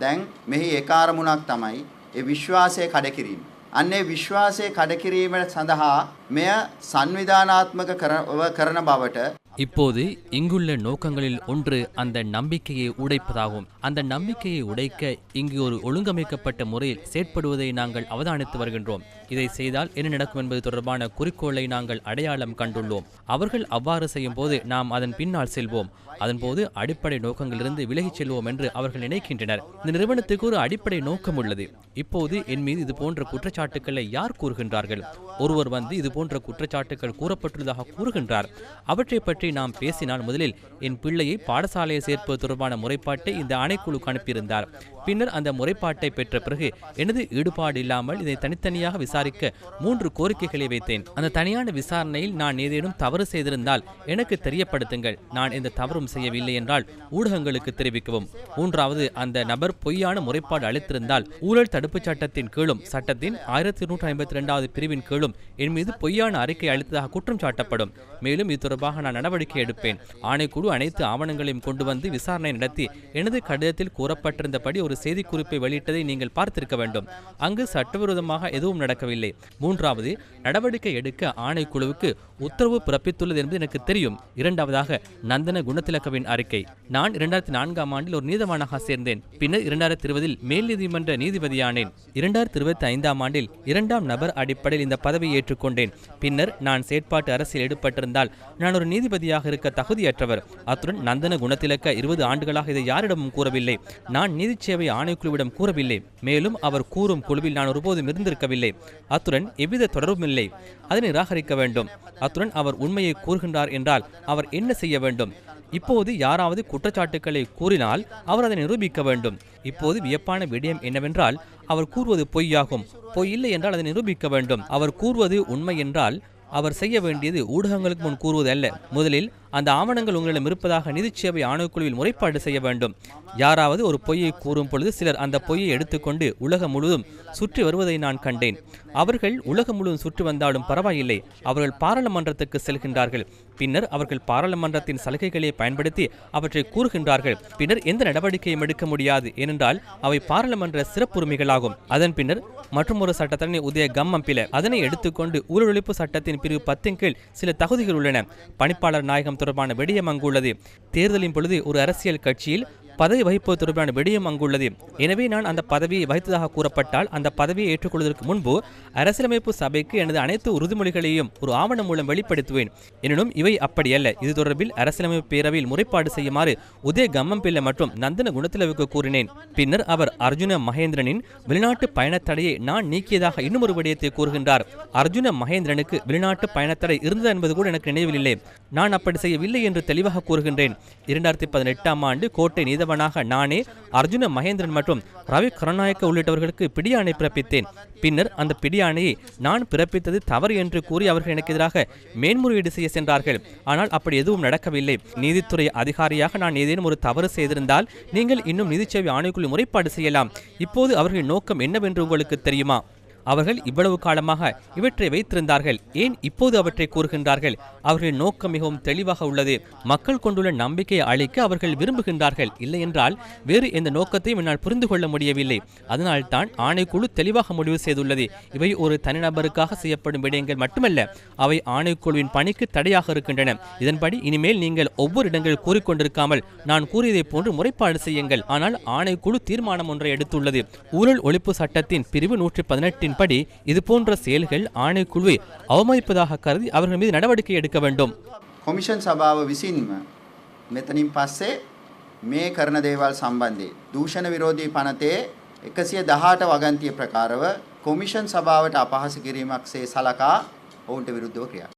දැන් මෙහි එක අරමුණක් තමයි ඒ විශ්වාසය කඩකිරීම. අන්නේ විශ්වාසය කඩකිරීම සඳහා මෙය සංවිධානාත්මක කරන බවට இப்போது இங்குள்ள நோக்கங்களில் ஒன்று அந்த நம்பிக்கையை உடைப்பதாகும். அந்த நம்பிக்கையை உடைக்க இங்கு ஒரு ஒழுங்கமைக்கப்பட்ட முறையில் செயற்படுவதை நாங்கள் அவதானித்து வருகின்றோம். இதை செய்தால் என்ன நடக்கும் என்பது தொடர்பான குறிக்கோளை நாங்கள் அடையாளம் கண்டுள்ளோம். அவர்கள் அவ்வாறு செய்யும் போது நாம் அதன் பின்னால் செல்வோம். அதன்போது அடிப்படை நோக்கங்களிலிருந்து விலகிச் செல்வோம் என்று அவர்கள் நினைக்கின்றனர். இந்த நிறுவனத்துக்கு ஒரு அடிப்படை நோக்கம் உள்ளது. இப்போது என் மீது இது போன்ற குற்றச்சாட்டுக்களை யார் கூறுகின்றார்கள்? ஒருவர் வந்து இது போன்ற குற்றச்சாட்டுகள் கூறப்பட்டுள்ளதாக கூறுகின்றார். அவற்றை பற்றி நாம் பேசினால் முதலில் என் பிள்ளையை பாடசாலையை சேர்ப்பது தொடர்பான முறைப்பாட்டை இந்த ஆணைக்குழுக்கு அனுப்பியிருந்தார். பின்னர் அந்த முறைப்பாட்டை பெற்ற பிறகு எனது ஈடுபாடு இல்லாமல் இதை தனித்தனியாக விசாரிக்க மூன்று கோரிக்கைகளை வைத்தேன். அந்த தனியான விசாரணையில் நான் ஏதேனும் தவறு செய்திருந்தால் எனக்கு தெரியப்படுத்துங்கள். நான் எந்த தவறும் செய்யவில்லை என்றால் ஊடகங்களுக்கு தெரிவிக்கவும். மூன்றாவது அந்த நபர் பொய்யான முறைப்பாடு அளித்திருந்தால் ஊழல் தடுப்புச் சட்டத்தின் கீழும் சட்டத்தின் ஆயிரத்தி இருநூற்றி ஐம்பத்தி இரண்டாவது பிரிவின் கீழும் என் மீது பொய்யான அறிக்கை அளித்ததாக குற்றம் சாட்டப்படும். மேலும் இது தொடர்பாக நான் நடவடிக்கை எடுப்பேன். ஆணைக்குழு அனைத்து ஆவணங்களையும் கொண்டு வந்து விசாரணை நடத்தி எனது கடிதத்தில் கூறப்பட்டிருந்தபடி ஒரு செய்திக்குறிப்பை வெளியிட்டதை நீங்கள் பார்த்திருக்க வேண்டும். அங்கு சட்டவிரோதமாக எதுவும் நடக்கவில்லை. மூன்றாவது நடவடிக்கை எடுக்க ஆணைக்குழுவுக்கு உத்தரவு பிறப்பித்துள்ளது என்பது எனக்கு தெரியும். இரண்டாவதாக நந்தன குணத்திலக்கவின் அறிக்கை. நான் இரண்டாயிரத்தி நான்காம் ஆண்டில் ஒரு நீதவானாக சேர்ந்தேன். பின்னர் இரண்டாயிரத்தி இருபதில் மேல் நீதிமன்ற நீதிபதியானேன். இரண்டாயிரத்தி இருபத்தி ஐந்தாம் ஆண்டில் இரண்டாம் நபர் அடிப்படையில் இந்த பதவியை ஏற்றுக்கொண்டேன். பின்னர் நான் செயற்பாட்டு அரசியல் ஈடுபட்டிருந்தால் நான் ஒரு நீதிபதியாக இருக்க தகுதியற்றவர். அத்துடன் நந்தன குணத்திலக்க இருபது ஆண்டுகளாக இதை யாரிடமும் கூறவில்லை. நான் நீதி சேவை ஆணைக்குழுவிடம் கூறவில்லை. மேலும் அவர் கூறும் குழுவில் நான் ஒருபோதும் இருந்திருக்கவில்லை. அத்துடன் எவ்வித தொடர்பும் இல்லை. அதை நிராகரிக்க வேண்டும். அத்துடன் அவர் உண்மையை கூறுகின்றார் என்றால் அவர் என்ன செய்ய வேண்டும்? இப்போது யாராவது குற்றச்சாட்டுக்களை கூறினால் அவர் அதை நிரூபிக்க வேண்டும். இப்போது வியப்பான விடயம் என்னவென்றால் அவர் கூறுவது பொய்யாகும். பொய் இல்லை என்றால் அதை நிரூபிக்க வேண்டும். அவர் கூறுவது உண்மை என்றால் அவர் செய்ய வேண்டியது ஊடகங்களுக்கு முன் கூறுவது அல்ல முதலில் அந்த ஆவணங்கள் உங்களிடம் இருப்பதாக நிதிச்சேவை ஆணைக்குழுவில் முறைப்பாடு செய்ய வேண்டும். யாராவது ஒரு பொய்யை கூறும் பொழுது சிலர் அந்த பொய்யை எடுத்துக்கொண்டு உலகம் முழுவதும் சுற்றி வருவதை நான் கண்டேன். அவர்கள் உலகம் முழுவதும் சுற்றி வந்தாலும் பரவாயில்லை அவர்கள் பாராளுமன்றத்துக்கு செல்கின்றார்கள். பின்னர் அவர்கள் பாராளுமன்றத்தின் சலுகைகளை பயன்படுத்தி அவற்றை கூறுகின்றார்கள். பின்னர் எந்த நடவடிக்கையும் எடுக்க முடியாது ஏனென்றால் அவை பாராளுமன்ற சிறப்புரிமைகளாகும். அதன் பின்னர் மற்றும் ஒரு சட்டத்தரணி உதய கம்மம்பில அதனை எடுத்துக்கொண்டு ஊழலொழிப்பு சட்டத்தின் பிரிவு பத்தின் கீழ் சில தகுதிகள் உள்ளன. பணிப்பாளர் நாயகம் தொடர்பான விடயம் அங்குள்ளது. தேர்தலின் பொழுது ஒரு அரசியல் கட்சியில் பதவி வகிப்பது தொடர்பான விடயம் அங்குள்ளது. எனவே நான் அந்த பதவியை வகித்ததாக கூறப்பட்டால் அந்த பதவியை ஏற்றுக்கொள்வதற்கு முன்பு அரசியலமைப்பு சபைக்கு எனது அனைத்து உறுதிமொழிகளையும் ஒரு ஆவணம் மூலம் வெளிப்படுத்துவேன். எனினும் இவை அப்படியல்ல. இது தொடர்பில் அரசியலமைப்பு பேரவையில் முறைப்பாடு செய்யுமாறு உதய கம்மம்பிள்ளை மற்றும் நந்தன குணத்திலவுக்கு கூறினேன். பின்னர் அவர் அர்ஜுன மகேந்திரனின் வெளிநாட்டு பயணத்தடையை நான் நீக்கியதாக இன்னும் ஒரு விடயத்தை கூறுகின்றார். அர்ஜுன மகேந்திரனுக்கு வெளிநாட்டு பயணத்தடை இருந்தது என்பது கூட எனக்கு நினைவில் இல்லை. நான் அப்படி செய்யவில்லை என்று தெளிவாக கூறுகின்றேன். இரண்டாயிரத்தி பதினெட்டாம் ஆண்டு கோட்டை நீதவனாக நானே அர்ஜுன மகேந்திரன் மற்றும் ரவி கருணாயக்க உள்ளிட்டவர்களுக்கு பிடியாணை பிறப்பித்தேன். பின்னர் அந்த பிடியாணையை நான் பிறப்பித்தது தவறு என்று கூறி அவர்கள் எனக்கு எதிராக மேன்முறையீடு செய்ய சென்றார்கள். ஆனால் அப்படி எதுவும் நடக்கவில்லை. நீதித்துறை அதிகாரியாக நான் ஏதேனும் ஒரு தவறு செய்திருந்தால் நீங்கள் இன்னும் நீதிச்சேவை ஆணைக்குழு முறைப்பாடு செய்யலாம். இப்போது அவர்களின் நோக்கம் என்னவென்று உங்களுக்கு தெரியுமா? அவர்கள் இவ்வளவு காலமாக இவற்றை வைத்திருந்தார்கள். ஏன் இப்போது அவற்றை கூறுகின்றார்கள்? அவர்களின் நோக்கம் மிகவும் தெளிவாக உள்ளது. மக்கள் கொண்டுள்ள நம்பிக்கையை அளிக்க அவர்கள் விரும்புகின்றார்கள். இல்லை என்றால் வேறு எந்த நோக்கத்தையும் என்னால் புரிந்து கொள்ள முடியவில்லை. அதனால் தான் ஆணைக்குழு தெளிவாக முடிவு செய்துள்ளது. இவை ஒரு தனிநபருக்காக செய்யப்படும் விடயங்கள் மட்டுமல்ல அவை ஆணைக்குழுவின் பணிக்கு தடையாக இருக்கின்றன. இதன்படி இனிமேல் நீங்கள் ஒவ்வொரு இடங்கள் கூறிக்கொண்டிருக்காமல் நான் கூறியதைப் போன்று முறைப்பாடு செய்யுங்கள். ஆனால் ஆணைக்குழு தீர்மானம் ஒன்றை எடுத்துள்ளது. ஊழல் ஒழிப்பு சட்டத்தின் பிரிவு நூற்றி பதினெட்டின் படி இது போன்ற செயல்கள் ஆணைக்குழுவை அவமதிப்பதாக கருதி அவர்கள் மீது நடவடிக்கை எடுக்க வேண்டும் කොමිෂන් සභාව විසින්ම මෙතනින් පස්සේ මේ කරන දේවල් සම්බන්ධයෙන් දූෂණ විරෝධී පනතේ එකසිය දහට වගන්තිය ප්‍රකාරව කොමිෂන් සභාවට අපහස කිරීමක් සේ සලකා ඔවුන්ට විරුද්ධව ක්‍රියා.